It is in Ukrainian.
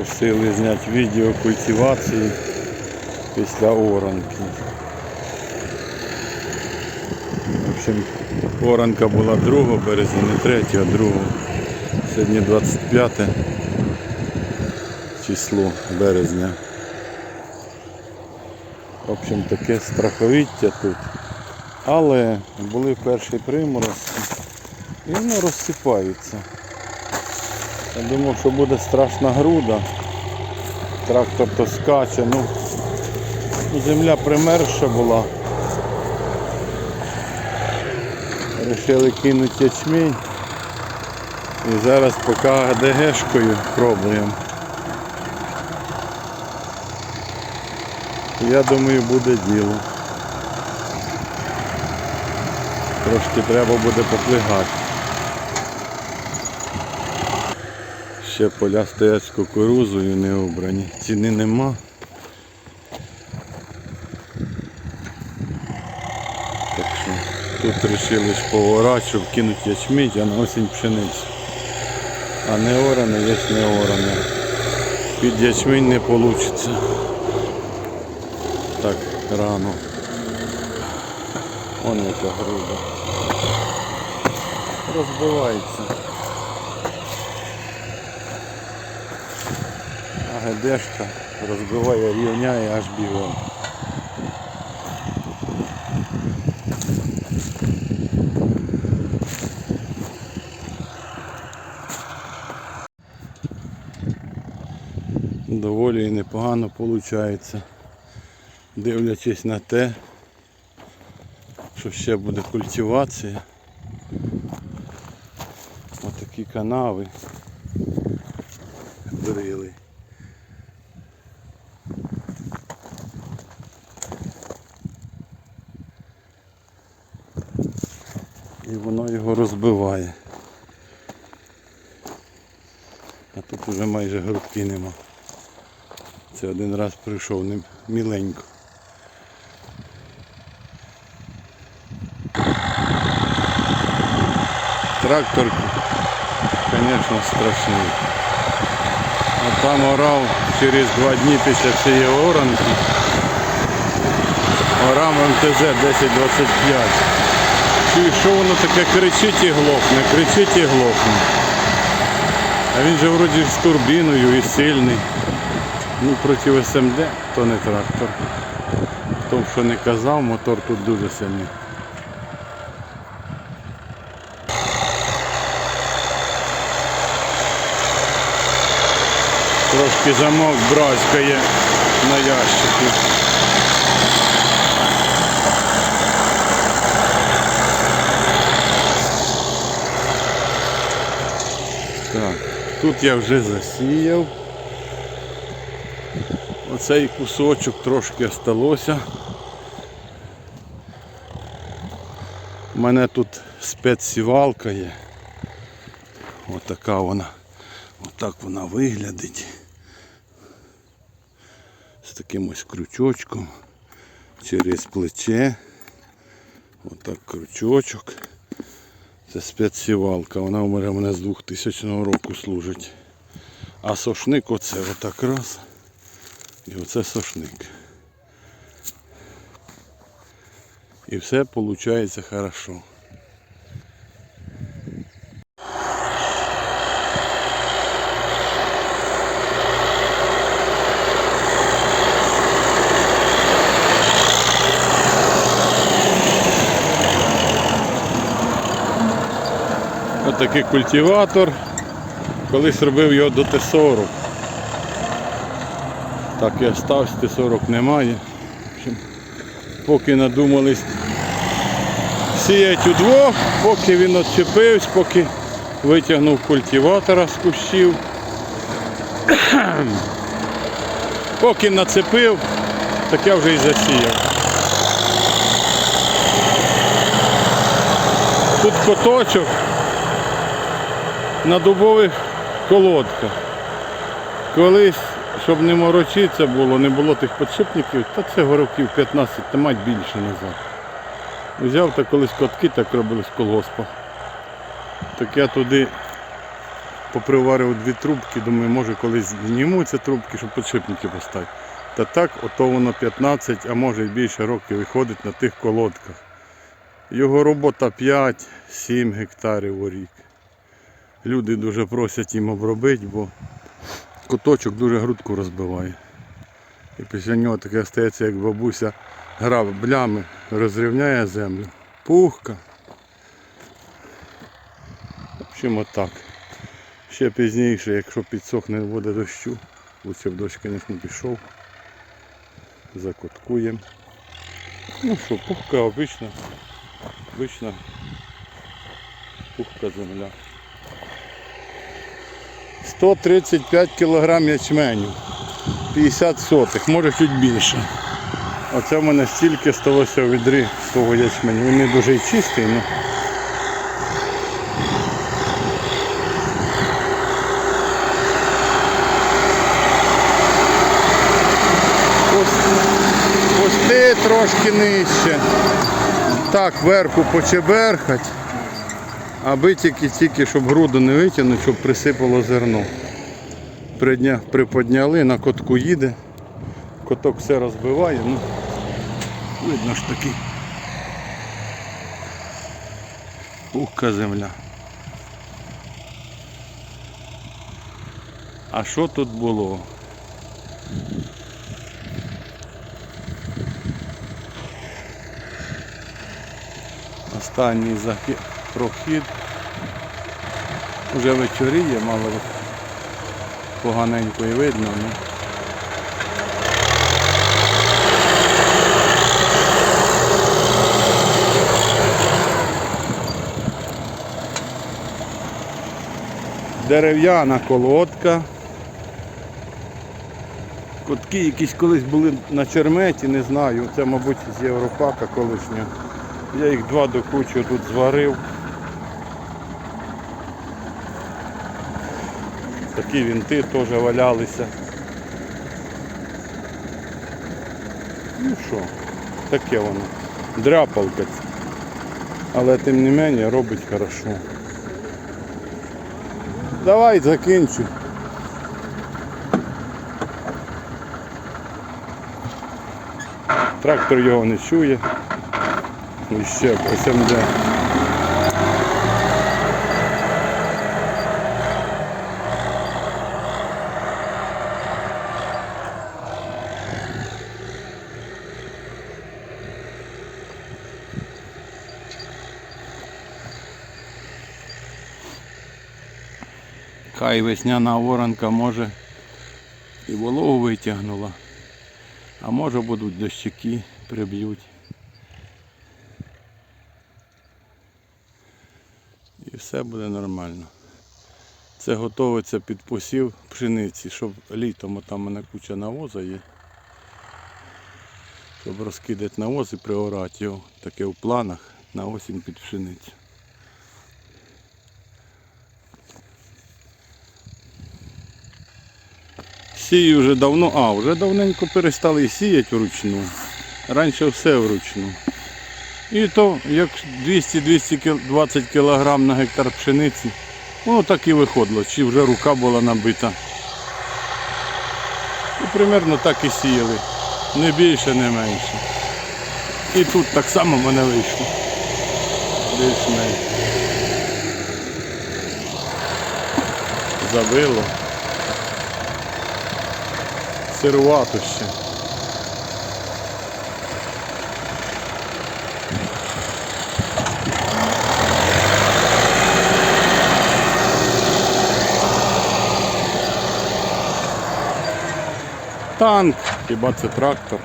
Просили зняти відео культивації після оранки. В общем, оранка була 2 березня, не 3, а 2. Сьогодні 25 число березня. В общем, таке страховіття тут. Але були перші приморозки і воно розсипається. Я думав, що буде страшна груда. Трактор то скаче, ну земля примерша була. Рішили кинути ячмінь. І зараз поки АДГшкою пробуємо. Я думаю буде діло. Трошки треба буде поплигати. Ще поля стоять з кукурузою не обрані. Ціни нема. Так що тут вирішили ж поворачу, вкинути ячмінь, а на осінь пшеницю. А не оране є не оране. Під ячмінь не вийде. Так, рано. Вон яка груда. Розбивається. А гедешка розбиває, рівняє аж бігом. Доволі і непогано виходить, дивлячись на те, що ще буде культивація. Отакі канави брили. І воно його розбиває. А тут уже майже грудки нема. Це один раз прийшов ним міленько. Трактор, звісно, страшний. А там орав через два дні після цієї оранки. Орам МТЗ 1025. Що воно таке кричить і глохне, кричить і глохне. А він же вроді з турбіною і сильний. Ну проти СМД то не трактор. Тому, що не казав, мотор тут дуже сильний. Трошки замок бразкає на ящику. Так, тут я вже засіяв. Оцей кусочок трошки осталося. У мене тут спецсівалка є. Отака вона. Отак вона виглядить. З таким ось крючочком. Через плече. Отак крючочок. Це спецсівалка. Вона у мене з 2000 року служить. А сошник оце отак раз. І оце сошник. І все виходить хорошо. Такий культиватор. Колись робив його до Т-40. Так і остався, Т-40 немає. Поки надумались сіяти удвох, поки він відчепився, поки витягнув культиватора з кущів. Поки нацепив, так я вже і засіяв. Тут коточок на дубових колодках. Колись, щоб не морочитися було, не було тих підшипників, та це років 15, та мать більше назад. Взяв та колись котки так робили з колгоспа. Так я туди поприварив дві трубки, думаю, може колись зніму ці трубки, щоб підшипники поставити. Та так, ото воно 15, а може і більше років виходить на тих колодках. Його робота 5-7 гектарів у рік. Люди дуже просять їм обробити, бо куточок дуже грудку розбиває. І після нього таке стається, як бабуся граблями розрівняє землю. Пухка. Общем, отак. Ще пізніше, якщо підсохне буде дощу, лучше б дощ, звісно, пішов. Закоткуємо. Ну що, пухка обична, обична пухка земля. 135 кг ячменю. 50 сотих, може чуть більше. Оце в мене стільки сталося в відрі того ячменю. Він не дуже чистий, ну. Пусти- Пусти трошки нижче. Так, верху почеберхать, аби тільки тільки, щоб груду не витягнути, щоб присипало зерно. Придня, приподняли, на котку їде. Коток все розбиває, ну видно ж таки. Пухка земля. А що тут було? Останній захід, прохід. Уже вечоріє, мало поганенько і видно. Ну. Дерев'яна колодка. Котки якісь колись були на черметі, не знаю. Це, мабуть, з Європака колишнього. Я їх два до кучі тут зварив. Такі вінти теж валялися. Ну що, таке воно. Дряпалка. Але тим не менше робить хорошо. Давай закінчуй. Трактор його не чує. І ще по 70. Хай весняна воронка може і вологу витягнула, а може будуть дощики, приб'ють. І все буде нормально. Це готується під посів пшениці, щоб літом там мене куча навоза є. Щоб розкидати навоз і приорати його. Таке в планах на осінь під пшеницю. Сію вже давно, а, вже давненько перестали сіяти вручну. Раніше все вручну. І то як 200-220 кг на гектар пшениці, воно так і виходило, чи вже рука була набита. І примерно так і сіяли. Не більше, не менше. І тут так само мене вийшло. Більш-менш. Забило. Сирувато ще. Танк, хіба це трактор.